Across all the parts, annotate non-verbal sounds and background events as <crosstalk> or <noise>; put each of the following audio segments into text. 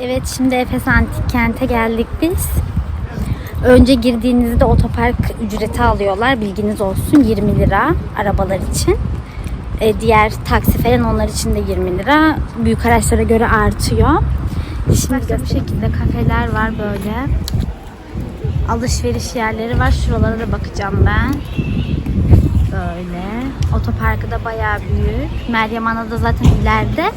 Evet şimdi Efes Antik Kent'e geldik biz. Önce girdiğinizde otopark ücreti alıyorlar. Bilginiz olsun 20 lira arabalar için. E, diğer taksi falan onlar için de 20 lira. Büyük araçlara göre artıyor. Şimdi de bu şekilde kafeler var böyle. Alışveriş yerleri var. Şuralara da bakacağım ben. Böyle. Otoparkı da bayağı büyük. Meryem Ana da zaten ileride.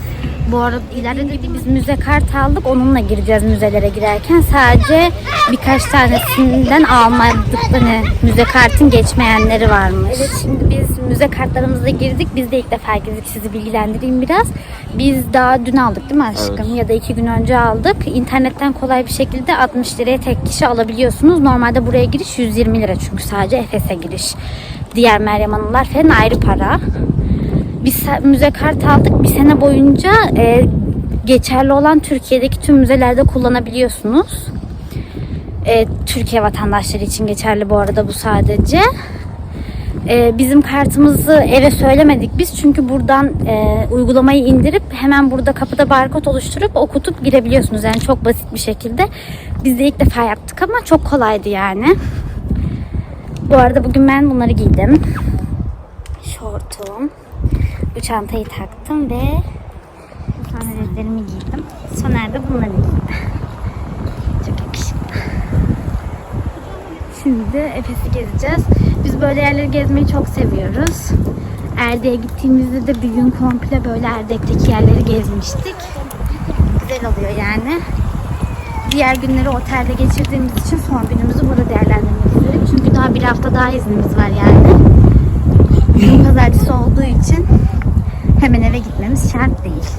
Bu arada ileride de biz müze kart aldık. Onunla gireceğiz müzelere girerken. Sadece birkaç tanesinden almadık. Hani müze kartın geçmeyenleri varmış. Evet şimdi biz müze kartlarımızla girdik. Biz de ilk defa girdik. Sizi bilgilendireyim biraz. Biz daha dün aldık değil mi aşkım? Ya da iki gün önce aldık. İnternetten kolay bir şekilde 60 liraya tek kişi alabiliyorsunuz. Normalde buraya giriş 120 lira çünkü sadece Efes'e giriş. Diğer Meryem Hanımlar falan ayrı para. Biz müze kart aldık. Bir sene boyunca e, geçerli olan Türkiye'deki tüm müzelerde kullanabiliyorsunuz. E, Türkiye vatandaşları için geçerli bu arada bu sadece. E, bizim kartımızı eve söylemedik biz çünkü buradan e, uygulamayı indirip hemen burada kapıda barkod oluşturup okutup girebiliyorsunuz. Yani çok basit bir şekilde. Biz de ilk defa yaptık ama çok kolaydı yani. Bu arada bugün ben bunları giydim. Şortum. Bu çantayı taktım ve sandaletlerimi giydim. Soner de bunları giydi. Çok yakışıklı. Şimdi Efes'i gezeceğiz. Biz böyle yerleri gezmeyi çok seviyoruz. Erdek'e gittiğimizde de bir gün komple böyle Erdek'teki yerleri gezmiştik. Güzel oluyor yani. Diğer günleri otelde geçirdiğimiz için son günümüzü burada değerlendirmek istedik. Çünkü daha bir hafta daha iznimiz var yani. Bugün pazartesi olduğu için hemen eve gitmemiz şart değil.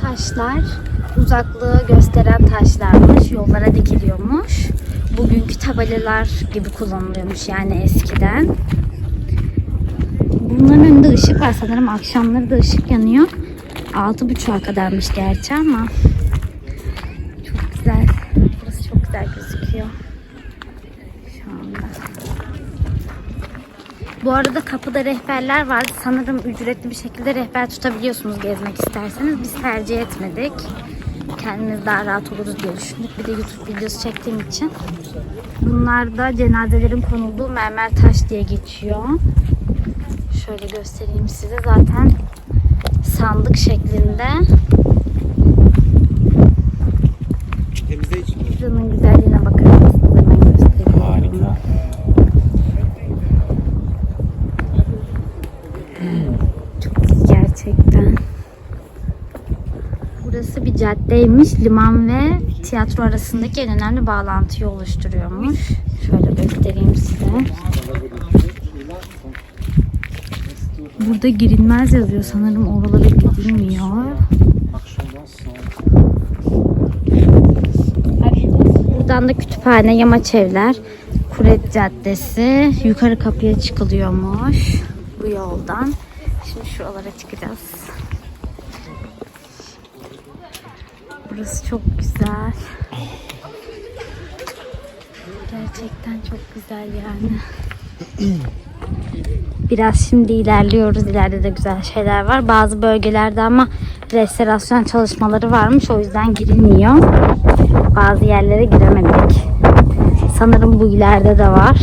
Taşlar uzaklığı gösteren taşlarmış. Yollara dikiliyormuş. Bugünkü tabelalar gibi kullanılıyormuş yani eskiden. Bunların önünde ışık var sanırım. Akşamları da ışık yanıyor. 6.30'a kadarmış gerçi ama çok güzel. Burası çok güzel gözüküyor. Şu anda. Bu arada kapıda rehberler vardı. Sanırım ücretli bir şekilde rehber tutabiliyorsunuz gezmek isterseniz. Biz tercih etmedik. Kendimiz daha rahat oluruz diye düşündük. Bir de YouTube videosu çektiğim için. Bunlar da cenazelerin konulduğu mermer taş diye geçiyor. Şöyle göstereyim size. Zaten sandık şeklinde. Temizleyici. Şuranın güzelliğine bakar mısınız? Hemen göstereyim. Harika. Çok iyi gerçekten. Burası bir caddeymiş. Liman ve tiyatro arasındaki en önemli bağlantıyı oluşturuyormuş. Şöyle göstereyim size. Burada girilmez yazıyor. Sanırım oralara gidilmiyor. Buradan da kütüphane, yamaç evler, Kuret Caddesi. Yukarı kapıya çıkılıyormuş bu yoldan. Şimdi şuralara çıkacağız. Burası çok güzel. Gerçekten çok güzel yani. Biraz şimdi ilerliyoruz. İleride de güzel şeyler var. Bazı bölgelerde ama restorasyon çalışmaları varmış. O yüzden girilmiyor. Bazı yerlere giremedik. Sanırım bu ileride de var.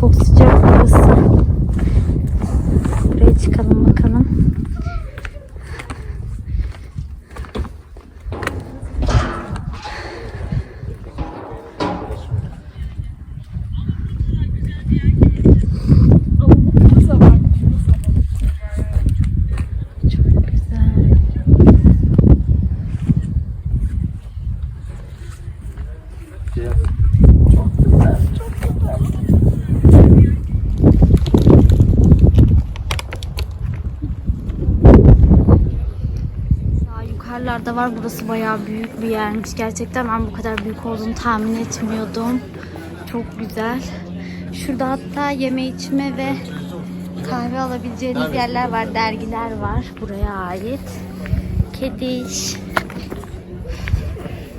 Çok sıcak burası. Buraya çıkalım bakalım. Çok güzel. Yukarılarda var. Burası bayağı büyük bir yermiş. Gerçekten ben bu kadar büyük olduğunu tahmin etmiyordum. Çok güzel. Şurada hatta yeme içme ve kahve alabileceğiniz yerler var. Dergiler var buraya ait. Kedi iş.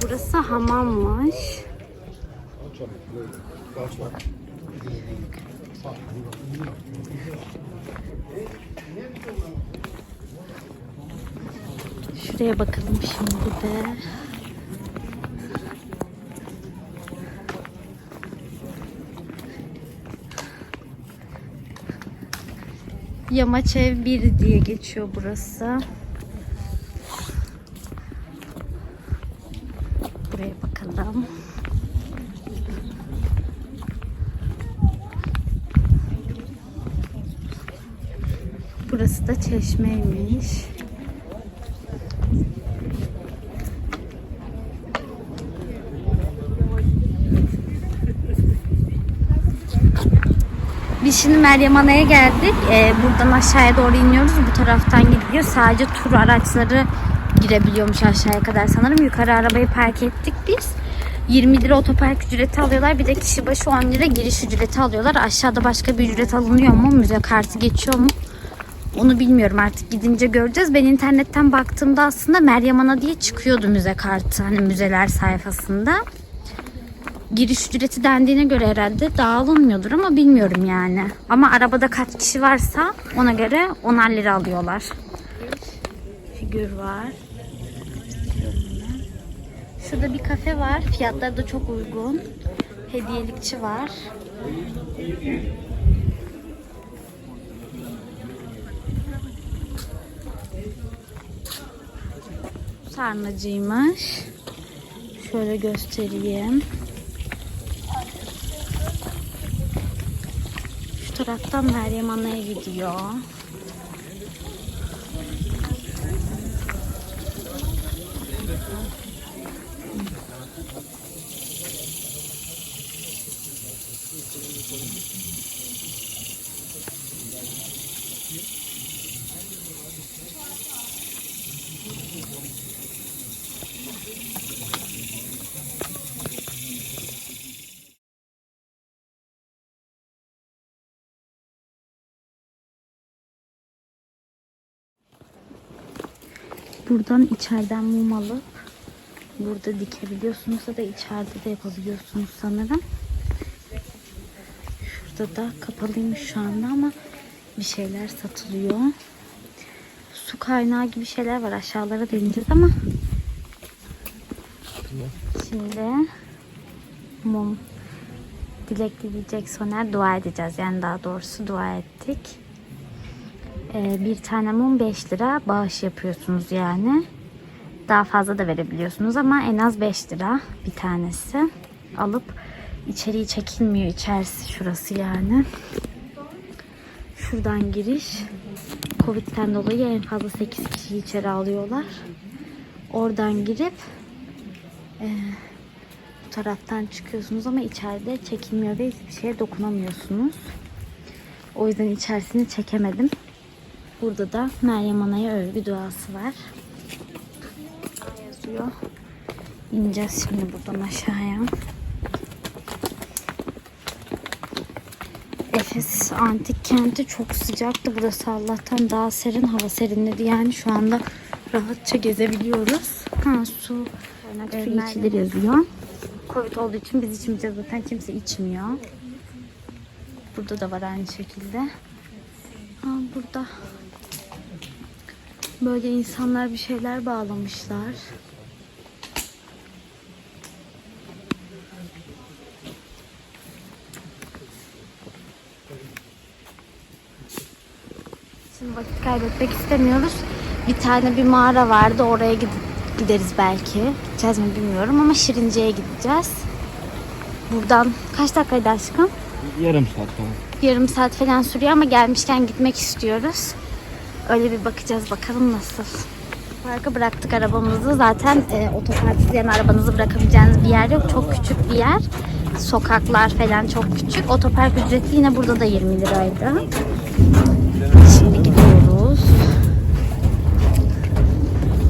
Burası hamammış. Şuraya bakalım şimdi de. Yamaç ev 1 diye geçiyor burası. Buraya bakalım. Burası da çeşmeymiş. Biz şimdi Meryem Ana'ya geldik. Ee, buradan aşağıya doğru iniyoruz. Bu taraftan gidiyor. Sadece tur araçları girebiliyormuş aşağıya kadar sanırım. Yukarı arabayı park ettik biz. 20 lira otopark ücreti alıyorlar. Bir de kişi başı 10 lira giriş ücreti alıyorlar. Aşağıda başka bir ücret alınıyor mu? Müze kartı geçiyor mu? Onu bilmiyorum artık gidince göreceğiz. Ben internetten baktığımda aslında Meryem Ana diye çıkıyordu müze kartı. Hani müzeler sayfasında giriş ücreti dendiğine göre herhalde dağılınmıyordur ama bilmiyorum yani. Ama arabada kaç kişi varsa ona göre 10'ar lira alıyorlar. Figür var. Şurada bir kafe var. Fiyatları da çok uygun. Hediyelikçi var. Sarnıcıymış. Şöyle göstereyim. Şu taraftan Meryem Ana'ya gidiyor. Buradan içeriden mum alıp burada dikebiliyorsunuz da içeride de yapabiliyorsunuz sanırım. Şurada da kapalıymış şu anda ama bir şeyler satılıyor. Su kaynağı gibi şeyler var. Aşağılara deneyeceğiz ama şimdi mum dilek dileyecek soner dua edeceğiz. Yani daha doğrusu dua ettik. Ee, bir tane mum 5 lira bağış yapıyorsunuz yani. Daha fazla da verebiliyorsunuz ama en az 5 lira bir tanesi. Alıp içeriği çekilmiyor içerisi şurası yani. Şuradan giriş. Covid'den dolayı en fazla 8 kişi içeri alıyorlar. Oradan girip e, bu taraftan çıkıyorsunuz ama içeride çekilmiyor ve hiçbir şeye dokunamıyorsunuz. O yüzden içerisini çekemedim. Burada da Meryem Ana'ya övgü duası var. Yazıyor. İneceğiz şimdi buradan aşağıya. Efes antik kenti çok sıcaktı. Burası Allah'tan daha serin. Hava serinledi yani şu anda rahatça gezebiliyoruz. Ha su. Kaynak su içilir yazıyor. Covid olduğu için biz içmeyeceğiz zaten kimse içmiyor. Burada da var aynı şekilde. Ha, burada Böyle insanlar bir şeyler bağlamışlar. Şimdi vakit kaybetmek istemiyoruz. Bir tane bir mağara vardı. Oraya gid- gideriz belki. Gideceğiz mi bilmiyorum ama Şirince'ye gideceğiz. Buradan kaç dakikaydı aşkım? Yarım saat falan. Yarım saat falan sürüyor ama gelmişken gitmek istiyoruz. Öyle bir bakacağız bakalım nasıl. Parka bıraktık arabamızı. Zaten e, otoparksız yani arabanızı bırakabileceğiniz bir yer yok. Çok küçük bir yer. Sokaklar falan çok küçük. Otopark ücreti yine burada da 20 liraydı. Şimdi gidiyoruz.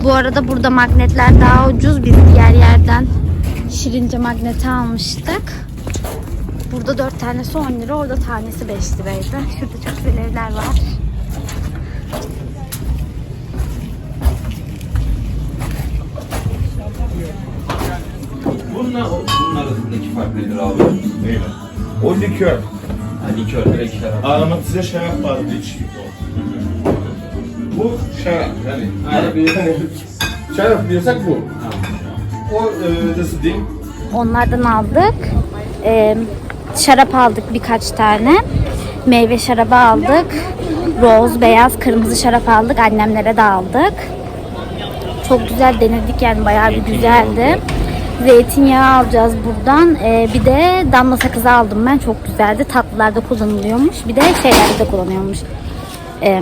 Bu arada burada magnetler daha ucuz. Biz diğer yerden Şirince magneti almıştık. Burada dört tanesi 10 lira, orada tanesi 5 liraydı. Şurada çok güzel evler var. Bunlar, bunun arasındaki fark nedir abi? Neyle? O likör. likör, direkt şarap. Aromatize şarap vardı iç. Bu şarap yani. Arabi yani şarap diyorsak bu. O e, nasıl diyeyim? Onlardan aldık. Ee, şarap aldık birkaç tane. Meyve şarabı aldık. Roz, beyaz, kırmızı şarap aldık. Annemlere de aldık. Çok güzel denedik yani bayağı bir güzeldi. Zeytinyağı alacağız buradan. Ee, bir de damla sakızı aldım ben. Çok güzeldi. Tatlılarda kullanılıyormuş. Bir de şeylerde de kullanıyormuş. Ee,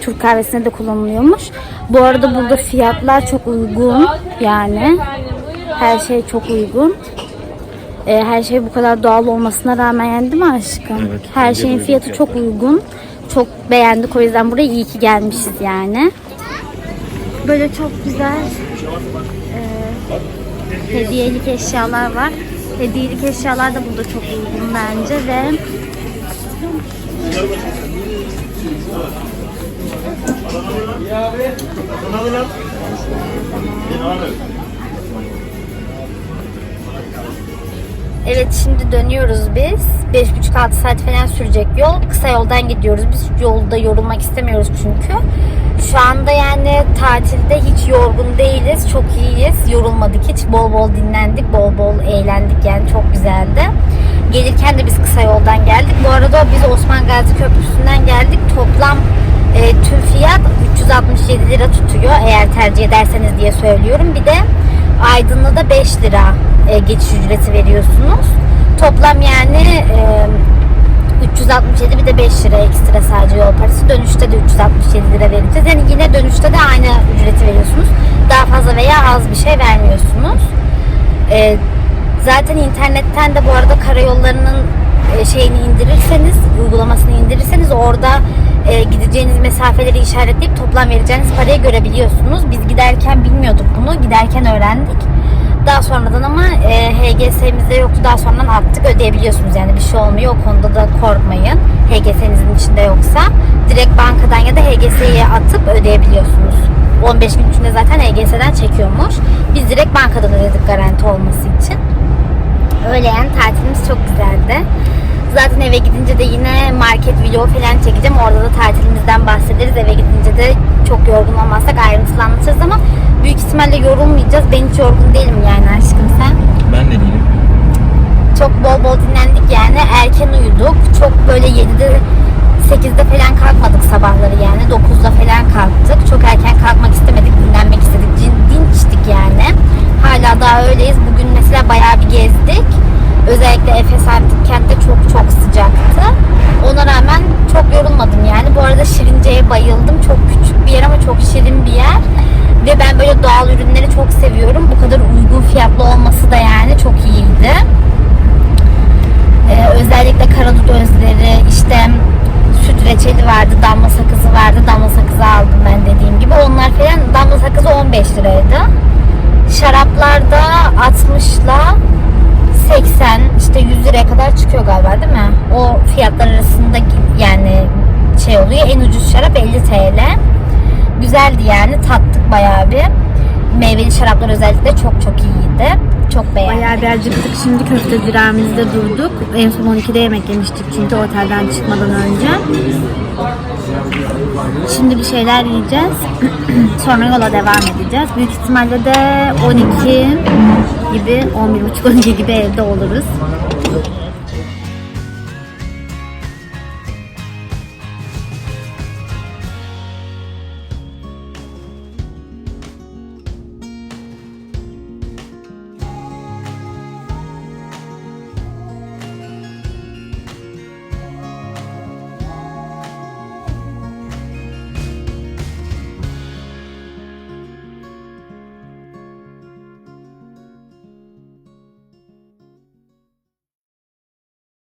Türk kahvesinde de kullanılıyormuş. Bu arada burada fiyatlar çok uygun. Yani her şey çok uygun. Ee, her şey bu kadar doğal olmasına rağmen değil mi aşkım? Evet, her şeyin fiyatı çok uygun. Çok beğendik o yüzden buraya iyi ki gelmişiz yani. Böyle çok güzel e, hediyelik eşyalar var. Hediyelik eşyalar da burada çok uygun bence ve Evet şimdi dönüyoruz biz. 5,5-6 saat falan sürecek yol. Kısa yoldan gidiyoruz. Biz yolda yorulmak istemiyoruz çünkü. Şu anda yani tatilde hiç yorgun değiliz. Çok iyiyiz. Yorulmadık hiç. Bol bol dinlendik. Bol bol eğlendik yani çok güzeldi. Gelirken de biz kısa yoldan geldik. Bu arada biz Osman Gazi Köprüsü'nden geldik. Toplam e, tüm fiyat 367 lira tutuyor. Eğer tercih ederseniz diye söylüyorum. Bir de Aydın'da da 5 lira e, geçiş ücreti veriyorsunuz. Toplam yani e, 367 bir de 5 lira ekstra sadece yol parası. Dönüşte de 367 lira vereceğiz. Yani yine dönüşte de aynı ücreti veriyorsunuz. Daha fazla veya az bir şey vermiyorsunuz. E, zaten internetten de bu arada karayollarının e, şeyini indirirseniz, uygulamasını indirirseniz orada e, gideceğiniz mesafeleri işaretleyip toplam vereceğiniz parayı görebiliyorsunuz. Biz giderken bilmiyorduk bunu. Giderken öğrendik. Daha sonradan ama e, HGS'mizde yoktu. Daha sonradan attık ödeyebiliyorsunuz. Yani bir şey olmuyor. O konuda da korkmayın. HGS'nizin içinde yoksa. Direkt bankadan ya da HGS'ye atıp ödeyebiliyorsunuz. 15 gün içinde zaten HGS'den çekiyormuş. Biz direkt bankadan ödedik garanti olması için. Öyle yani tatilimiz çok güzeldi. Zaten eve gidince de yine market video falan çekeceğim. Orada da tatilimizden bahsederiz. Eve gidince de çok yorgun olmazsak ayrıntılı anlatırız ama büyük ihtimalle yorulmayacağız. Ben hiç yorgun değilim yani aşkım sen. Ben de değilim. Çok bol bol dinlendik yani. Erken uyuduk. Çok böyle 7'de 8'de falan kalkmadık sabahları yani. 9'da falan kalktık. Çok erken kalkmak istemedik. Dinlenmek istedik. Din, dinçtik yani. Hala daha öyleyiz. Bugün mesela bayağı bir gezdik. Özellikle Efes Antik kentte çok çok sıcaktı. Ona rağmen çok yorulmadım yani. Bu arada Şirince'ye bayıldım. Çok küçük bir yer ama çok şirin bir yer. Ve ben böyle doğal ürünleri çok seviyorum. Bu kadar uygun fiyatlı olması da yani çok iyiydi. Ee, özellikle karadut özleri, işte süt reçeli vardı, damla sakızı vardı. Damla sakızı aldım ben dediğim gibi. Onlar falan damla sakızı 15 liraydı. Şaraplarda 60'la 80 işte 100 liraya kadar çıkıyor galiba değil mi? O fiyatlar arasında yani şey oluyor. En ucuz şarap 50 TL. Güzeldi yani tattık bayağı bir. Meyveli şaraplar özellikle çok çok iyiydi. Çok beğendim. Bayağı bir acıktık. Şimdi köfte ziramizde durduk. En son 12'de yemek yemiştik çünkü otelden çıkmadan önce. Şimdi bir şeyler yiyeceğiz. <clears throat> Sonra yola devam edeceğiz. Büyük ihtimalle de 12 gibi, 11.30-12 gibi evde oluruz.